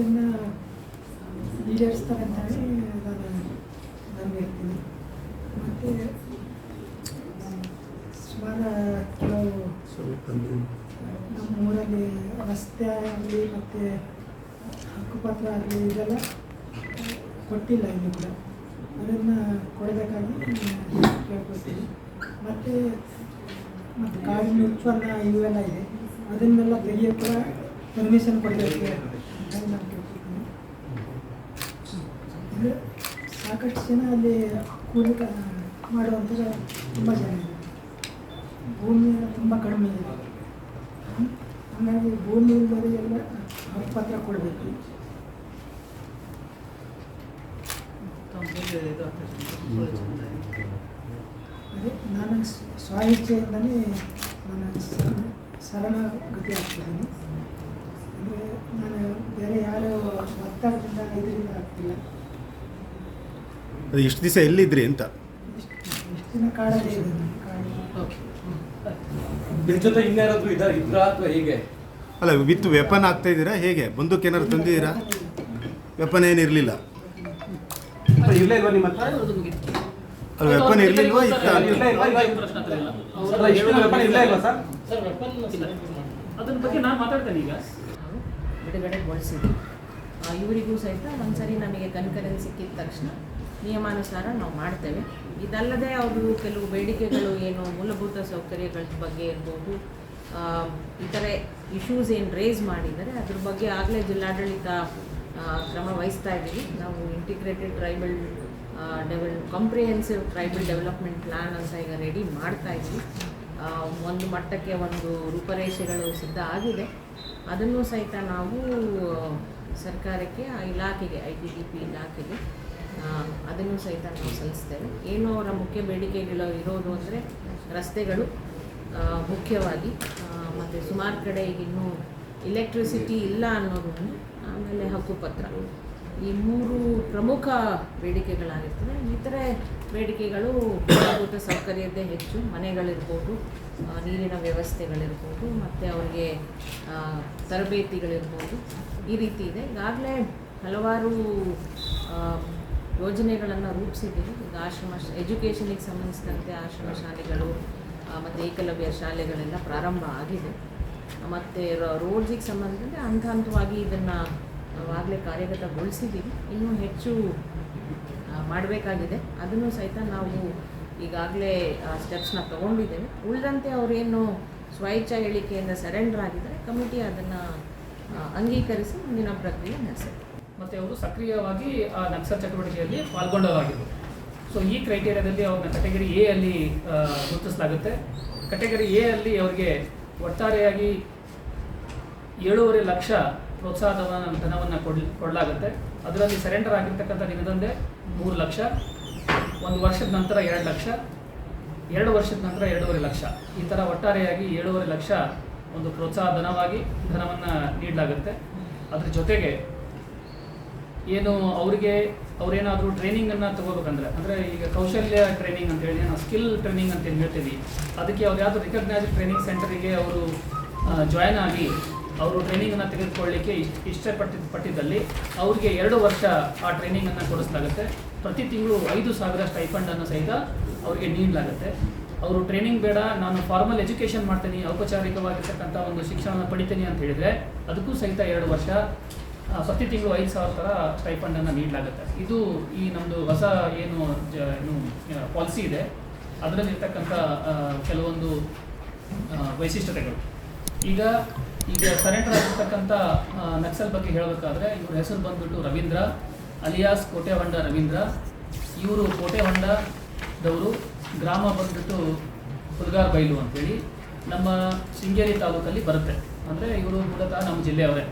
ಇದನ್ನು ಈಡೇರಿಸ್ತಾರೆ ಅಂತ ಹೇಳಿ ನಾನು ನಂಬಿರ್ತೀನಿ ಮತ್ತು, ಸುಮಾರು ಕೆಲವು, ನಮ್ಮ ಊರಲ್ಲಿ ರಸ್ತೆ ಆಗಲಿ ಮತ್ತು ಹಕ್ಕುಪತ್ರ ಆಗಲಿ ಇದೆಲ್ಲ ಕೊಟ್ಟಿಲ್ಲ ಇಲ್ಲಿ ಕೂಡ. ಅದನ್ನು ಕೊಡಬೇಕಾಗಿ ಕೇಳ್ಕೊಳ್ತೀನಿ. ಮತ್ತು ಮತ್ತು ಕಾಡಿನ ಉತ್ಪನ್ನ ಇವೆಲ್ಲ ಇದೆ. ಅದನ್ನೆಲ್ಲ ಕೂಡ ಪರ್ಮಿಷನ್ ಕೊಡಬೇಕು ಅಂದರೆ ಸಾಕಷ್ಟು ಜನ ಅಲ್ಲಿ ಕೂಲಿ ಮಾಡುವಂಥ ತುಂಬ ಜನ ಇದೆ ಭೂಮಿ ತುಂಬ ಕಡಿಮೆ ಇದೆ? ಹಾಗಾಗಿ ಭೂಮಿ ಇಲ್ಲದವರಿಗೆಲ್ಲ ಹಕ್ಕುಪತ್ರ ಕೊಡಬೇಕು. ಅದೇ ನಾನು ಸ್- ಸ್ವ ಇಚ್ಛೆಯಿಂದಲೇ ನಾನು ಶರಣಾಗತಿ ಆಗ್ತಿದ್ದೀನಿ. ಅಂದರೆ ನಾನು ಬೇರೆ ಯಾರು ಒತ್ತಡದಿಂದ ಇದರಿಂದ ಆಗ್ತಿಲ್ಲ ಅದು ಎಷ್ಟು ದಿವಸ ಎಲ್ಲಿದ್ರಿ ಅಂತ. ನಿಮ್ ಜೊತೆ ಇನ್ಯಾರಾದ್ರೂ ಇದಾರೆ ಇದ್ರ ಅಥವಾ ಹೀಗೆ? ಅಲ್ಲ ವಿತ್ ವೆಪನ್ ಆಗ್ತಾ ಇದ್ದೀರಾ? ಹೇಗೆ? ಬಂದೂಕ್ ಏನಾದ್ರು ತಂದಿದ್ದೀರಾ? ವೆಪನ್ ಏನಿರಲಿಲ್ಲ ಇರ್ಲೇ ಇಲ್ವಾ ನಿಮ್ಮ ಹತ್ರ? ಅಲ್ಲಿ ವೆಪನ್ ಇರಲಿಲ್ವಾ? ಇತ್ತ? ಇರ್ಲೇ ಇಲ್ವಾ? ಇವಾಗ ಅಲ್ಲ, ಇಷ್ಟು ದಿನ weapon ಇರ್ಲೇ ಇಲ್ವಾ ಸರ್? ಸರ್ ವೆಪನ್ ಇಲ್ಲ ಅದ್ರ ಬಗ್ಗೆ ನಾನು ಮಾತಾಡ್ತೇನೆ ಈಗ. ನಾವು ಬಿಡುಗಡೆಗೊಳಿಸಿದ್ವಿ ಆ, ಇವರಿಗೂ ಸಹಿತ ಒಂದ್ಸರಿ ನಮಗೆ ಕನ್ಕರೆನ್ಸ್ ಸಿಕ್ಕಿದ ತಕ್ಷಣ ನಿಯಮಾನುಸಾರ ನಾವು ಮಾಡ್ತೇವೆ. ಇದಲ್ಲದೆ ಅವರು ಕೆಲವು ಬೇಡಿಕೆಗಳು ಏನು, ಮೂಲಭೂತ ಸೌಕರ್ಯಗಳ ಬಗ್ಗೆ ಇರ್ಬೋದು ಇತರೆ ಇಶ್ಯೂಸ್ ಏನು ರೇಸ್ ಮಾಡಿದರೆ ಅದ್ರ ಬಗ್ಗೆ ಆಗಲೇ ಜಿಲ್ಲಾಡಳಿತ ಕ್ರಮ ವಹಿಸ್ತಾ ಇದ್ದೀವಿ. ನಾವು integrated tribal develop comprehensive tribal development plan ಅಂತ ಈಗ ರೆಡಿ ಮಾಡ್ತಾ ಇದ್ದೀವಿ. ಒಂದು ಮಟ್ಟಕ್ಕೆ ಒಂದು ರೂಪರೇಷೆಗಳು ಸಿದ್ಧ ಆಗಿದೆ. ಅದನ್ನು ಸಹಿತ ನಾವು ಸರ್ಕಾರಕ್ಕೆ ಇಲಾಖೆಗೆ ಐ ಟಿ ಡಿ ಪಿ ಇಲಾಖೆಗೆ ಅದನ್ನು ಸಹಿತ ನಾವು ಸಲ್ಲಿಸ್ತೇವೆ. ಏನು ಅವರ ಮುಖ್ಯ ಬೇಡಿಕೆಗಳು ಇರೋದು ಅಂದರೆ ರಸ್ತೆಗಳು ಮುಖ್ಯವಾಗಿ ಮತ್ತು ಸುಮಾರು ಕಡೆ ಈಗ ಇನ್ನೂ ಇಲೆಕ್ಟ್ರಿಸಿಟಿ ಇಲ್ಲ ಅನ್ನೋದನ್ನು ಆಮೇಲೆ ಹಕ್ಕುಪತ್ರ. ಈ ಮೂರು ಪ್ರಮುಖ ಬೇಡಿಕೆಗಳಾಗಿರ್ತವೆ. ಇತರೆ ಬೇಡಿಕೆಗಳು ಮೂಲಭೂತ ಸೌಕರ್ಯದ್ದೇ ಹೆಚ್ಚು. ಮನೆಗಳಿರ್ಬೋದು ನೀರಿನ ವ್ಯವಸ್ಥೆಗಳಿರ್ಬೋದು, ಮತ್ತು ಅವರಿಗೆ ತರಬೇತಿಗಳಿರ್ಬೋದು. ಈ ರೀತಿ ಇದೆ. ಈಗಾಗಲೇ ಹಲವಾರು ಯೋಜನೆಗಳನ್ನು ರೂಪಿಸಿದ್ದೀವಿ. ಈಗ ಆಶ್ರಮ ಎಜುಕೇಷನಿಗೆ ಸಂಬಂಧಿಸಿದಂತೆ ಆಶ್ರಮ ಶಾಲೆಗಳು ಮತ್ತು ಏಕಲವ್ಯ ಶಾಲೆಗಳೆಲ್ಲ ಪ್ರಾರಂಭ ಆಗಿದೆ. ಮತ್ತು ರೋಡ್ಸಿಗೆ ಸಂಬಂಧಿಸಿದಂತೆ ಹಂತ ಹಂತವಾಗಿ ಇದನ್ನು ಆಗಲೇ ಕಾರ್ಯಗತಗೊಳಿಸಿದ್ದೀವಿ. ಇನ್ನೂ ಹೆಚ್ಚು ಮಾಡಬೇಕಾಗಿದೆ. ಅದನ್ನು ಸಹಿತ ನಾವು ಈಗಾಗಲೇ ಸ್ಟೆಪ್ಸ್ನ ತಗೊಂಡಿದ್ದೇವೆ. ಉಳಿದಂತೆ ಅವರೇನು ಸ್ವಇಚ್ಛಾ ಹೇಳಿಕೆಯಿಂದ ಸರೆಂಡರ್ ಆಗಿದ್ದರೆ. ಕಮಿಟಿ ಅದನ್ನು ಅಂಗೀಕರಿಸಿ ಮುಂದಿನ ಪ್ರಕ್ರಿಯೆ ನಡೆಸುತ್ತೆ. ಮತ್ತೆ ಅವರು ಸಕ್ರಿಯವಾಗಿ ಆ ನಕ್ಸಲ್ ಚಟುವಟಿಕೆಯಲ್ಲಿ ಪಾಲ್ಗೊಂಡವರಾಗಿದ್ದರು ಸೊ ಈ ಕ್ರೈಟೇರಿಯಾದಲ್ಲಿ ಅವ್ರನ್ನ ಕೆಟಗರಿ ಎ ಅಲ್ಲಿ ಗುರುತಿಸಲಾಗುತ್ತೆ. ಕೆಟಗರಿ ಎ ಅಲ್ಲಿ ಅವರಿಗೆ ಒಟ್ಟಾರೆಯಾಗಿ ಏಳೂವರೆ ಲಕ್ಷ ಪ್ರೋತ್ಸಾಹ ಧನ ಧನವನ್ನು ಕೊಡ್ ಕೊಡಲಾಗುತ್ತೆ. ಅದರಲ್ಲಿ ಸರೆಂಡರ್ ಆಗಿರ್ತಕ್ಕಂಥ ದಿನದಂದೇ ಮೂರು ಲಕ್ಷ, ಒಂದು ವರ್ಷದ ನಂತರ ಎರಡು ಲಕ್ಷ, ಎರಡು ವರ್ಷದ ನಂತರ ಎರಡೂವರೆ ಲಕ್ಷ. ಈ ಥರ ಒಟ್ಟಾರೆಯಾಗಿ ಏಳೂವರೆ ಲಕ್ಷ ಒಂದು ಪ್ರೋತ್ಸಾಹ ಧನವಾಗಿ ಧನವನ್ನು ನೀಡಲಾಗುತ್ತೆ. ಅದ್ರ ಜೊತೆಗೆ ಏನು ಅವರಿಗೆ ಅವ್ರೇನಾದರೂ ಟ್ರೈನಿಂಗನ್ನು ತಗೋಬೇಕಂದ್ರೆ, ಅಂದರೆ ಈಗ ಕೌಶಲ್ಯ ಟ್ರೈನಿಂಗ್ ಅಂತ ಹೇಳಿ ನಾವು ಸ್ಕಿಲ್ ಟ್ರೈನಿಂಗ್ ಅಂತ ಏನು ಹೇಳ್ತೀವಿ. ಅದಕ್ಕೆ ಅವ್ರು ಯಾವುದು ರಿಕಗ್ನೈಸ್ಡ್ ಟ್ರೈನಿಂಗ್ ಸೆಂಟರಿಗೆ ಅವರು ಜಾಯ್ನ್ ಆಗಿ ಅವರು ಟ್ರೈನಿಂಗನ್ನು ತೆಗೆದುಕೊಳ್ಳಲಿಕ್ಕೆ ಇಷ್ಟ ಇಷ್ಟಪಟ್ಟಿದ್ದ ಪಟ್ಟಿದ್ದಲ್ಲಿ ಅವರಿಗೆ ಎರಡು ವರ್ಷ ಆ ಟ್ರೈನಿಂಗನ್ನು ಕೊಡಿಸ್ಲಾಗುತ್ತೆ. ಪ್ರತಿ ತಿಂಗಳು ಐದು ಸಾವಿರ ಸ್ಟೈಫಂಡನ್ನು ಸಹಿತ ಅವರಿಗೆ ನೀಡಲಾಗುತ್ತೆ. ಅವರು ಟ್ರೈನಿಂಗ್ ಬೇಡ, ನಾನು ಫಾರ್ಮಲ್ ಎಜುಕೇಷನ್ ಮಾಡ್ತೀನಿ, ಔಪಚಾರಿಕವಾಗಿರ್ತಕ್ಕಂಥ ಒಂದು ಶಿಕ್ಷಣವನ್ನು ಪಡಿತೀನಿ ಅಂತ ಹೇಳಿದರೆ, ಅದಕ್ಕೂ ಸಹಿತ ಎರಡು ವರ್ಷ ಪ್ರತಿ ತಿಂಗಳು ಐದು ಸಾವಿರ ಥರ ಸ್ಟೈಫಂಡನ್ನು ನೀಡಲಾಗುತ್ತೆ. ಇದು ಈ ನಮ್ಮದು ಹೊಸ ಏನು ಜ, ಏನು ಪಾಲಿಸಿ ಇದೆ. ಅದರಲ್ಲಿರ್ತಕ್ಕಂಥ ಕೆಲವೊಂದು ವೈಶಿಷ್ಟ್ಯತೆಗಳು. ಈಗ ಈಗ ಸರೆಂಡರ್ ಆಗಿರ್ತಕ್ಕಂಥ ನಕ್ಸಲ್ ಬಗ್ಗೆ ಹೇಳಬೇಕಾದ್ರೆ, ಇವ್ರ ಹೆಸರು ಬಂದ್ಬಿಟ್ಟು ರವೀಂದ್ರ, ಅಲಿಯಾಸ್ ಕೋಟೆ ಹೊಂಡ ರವೀಂದ್ರ. ಇವರು ಕೋಟೆ ಹೊಂಡದವರು ಗ್ರಾಮ ಬಂದ್ಬಿಟ್ಟು ಹುಲ್ಗಾರ್ ಬೈಲು ಅಂತೇಳಿ ನಮ್ಮ ಶೃಂಗೇರಿ ತಾಲೂಕಲ್ಲಿ ಬರುತ್ತೆ. ಅಂದರೆ ಇವರು ಮೂಲತಃ ನಮ್ಮ ಜಿಲ್ಲೆಯವರೇ.